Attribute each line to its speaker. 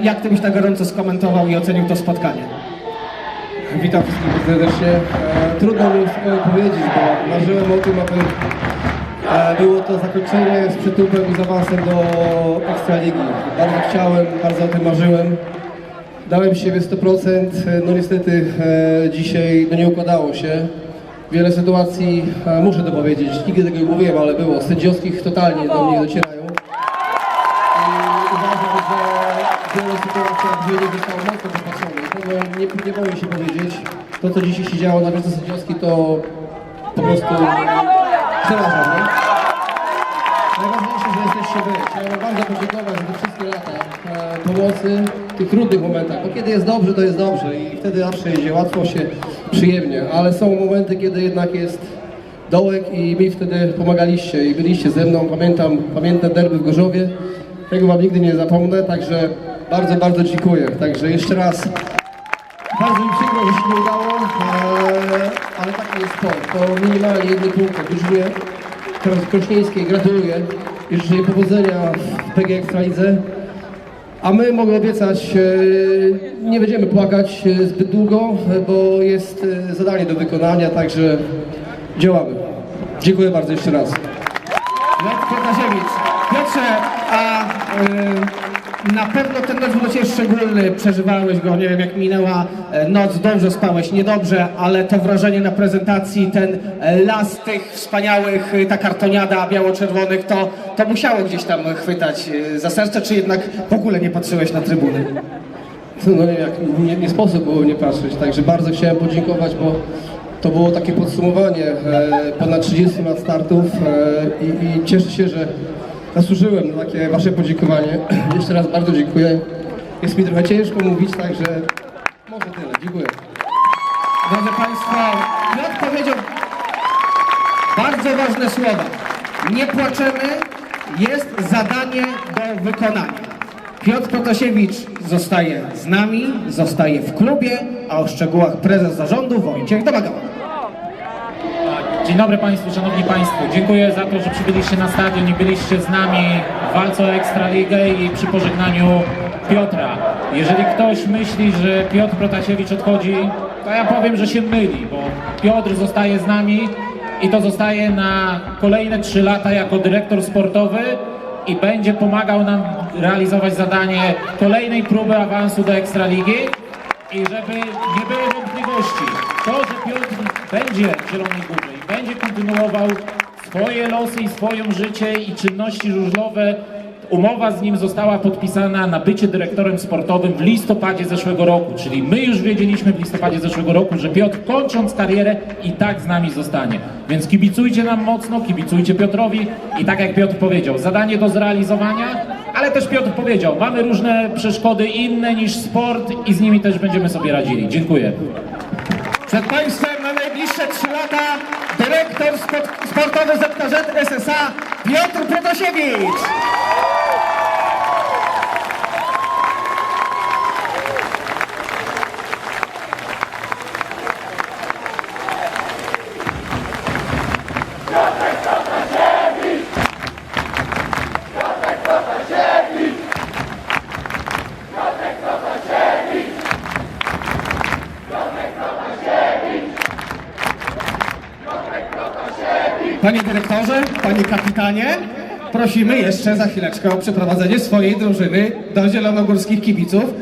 Speaker 1: Jak ty byś na gorąco skomentował i ocenił to spotkanie?
Speaker 2: Witam wszystkich serdecznie. E, trudno mi cokolwiek powiedzieć, bo marzyłem o tym, aby e, było to zakończenie z przytupem i z awansem do Ekstraligi. Bardzo chciałem, bardzo o tym marzyłem. Dałem siebie 100%, e, no niestety e, dzisiaj no nie układało się. Wiele sytuacji, muszę to powiedzieć, nigdy tego nie mówiłem, ale było, sędziowskich totalnie do mnie nie wielu mocno. Tego nie, nie boję się powiedzieć. To, co dzisiaj się działo na wiece sędziowskiej, to po prostu przeraża mnie. Najważniejsze, że jesteście wy. Chciałem bardzo podziękować za te wszystkie lata e, pomocy w tych trudnych momentach. Bo kiedy jest dobrze, to jest dobrze i wtedy zawsze idzie łatwo się, przyjemnie. Ale są momenty, kiedy jednak jest dołek i mi wtedy pomagaliście i byliście ze mną. Pamiętam derby w Gorzowie. Tego wam nigdy nie zapomnę, także bardzo, bardzo dziękuję. Także jeszcze raz bardzo mi przykro, że się nie udało, e, ale taki jest sport. To minimalnie jedny punkt w drużynie krośnieńskiej. Gratuluję i życzę powodzenia w PG Ekstralidze. A my mogę obiecać, e, nie będziemy płakać e, zbyt długo, bo jest zadanie do wykonania, także działamy. Dziękuję bardzo jeszcze raz.
Speaker 1: Lech Protasiewicz. Piotrze, a y, na pewno ten mecz był szczególny, przeżywałeś go, nie wiem jak minęła e, noc, dobrze spałeś, niedobrze, ale to wrażenie na prezentacji, ten e, las tych wspaniałych, y, ta kartoniada biało-czerwonych, to, to musiało gdzieś tam chwytać za serce, czy jednak w ogóle nie patrzyłeś na trybuny?
Speaker 2: No jak, nie, nie sposób było nie patrzeć, także bardzo chciałem podziękować, bo to było takie podsumowanie e, ponad 30 lat startów e, i, i cieszę się, że zasłużyłem na takie wasze podziękowanie. Jeszcze raz bardzo dziękuję. Jest mi trochę ciężko mówić, także może tyle. Dziękuję.
Speaker 1: Drodzy Państwo, Piotr powiedział bardzo ważne słowa. Nie płaczemy, jest zadanie do wykonania. Piotr Protasiewicz zostaje z nami, zostaje w klubie, a o szczegółach prezes zarządu Wojciech Domagała.
Speaker 3: Dzień dobry Państwu, Szanowni Państwo. Dziękuję za to, że przybyliście na stadion i byliście z nami w walce o Ekstraligę i przy pożegnaniu Piotra. Jeżeli ktoś myśli, że Piotr Protasiewicz odchodzi, to ja powiem, że się myli, bo Piotr zostaje z nami i to zostaje na kolejne trzy lata jako dyrektor sportowy i będzie pomagał nam realizować zadanie kolejnej próby awansu do Ekstraligi. I żeby nie było wątpliwości, to, że Piotr będzie w Zielonej Górze i będzie kontynuował swoje losy i swoją życie i czynności żużlowe, umowa z nim została podpisana na bycie dyrektorem sportowym w listopadzie zeszłego roku, czyli my już wiedzieliśmy w listopadzie zeszłego roku, że Piotr kończąc karierę i tak z nami zostanie. Więc kibicujcie nam mocno, kibicujcie Piotrowi i tak jak Piotr powiedział, zadanie do zrealizowania, ale też Piotr powiedział, mamy różne przeszkody inne niż sport i z nimi też będziemy sobie radzili. Dziękuję.
Speaker 1: Przed Państwem na najbliższe trzy lata dyrektor sport, sportowy ZKZ SSA Piotr Protasiewicz. Panie dyrektorze, panie kapitanie, prosimy jeszcze za chwileczkę o przeprowadzenie swojej drużyny do zielonogórskich kibiców.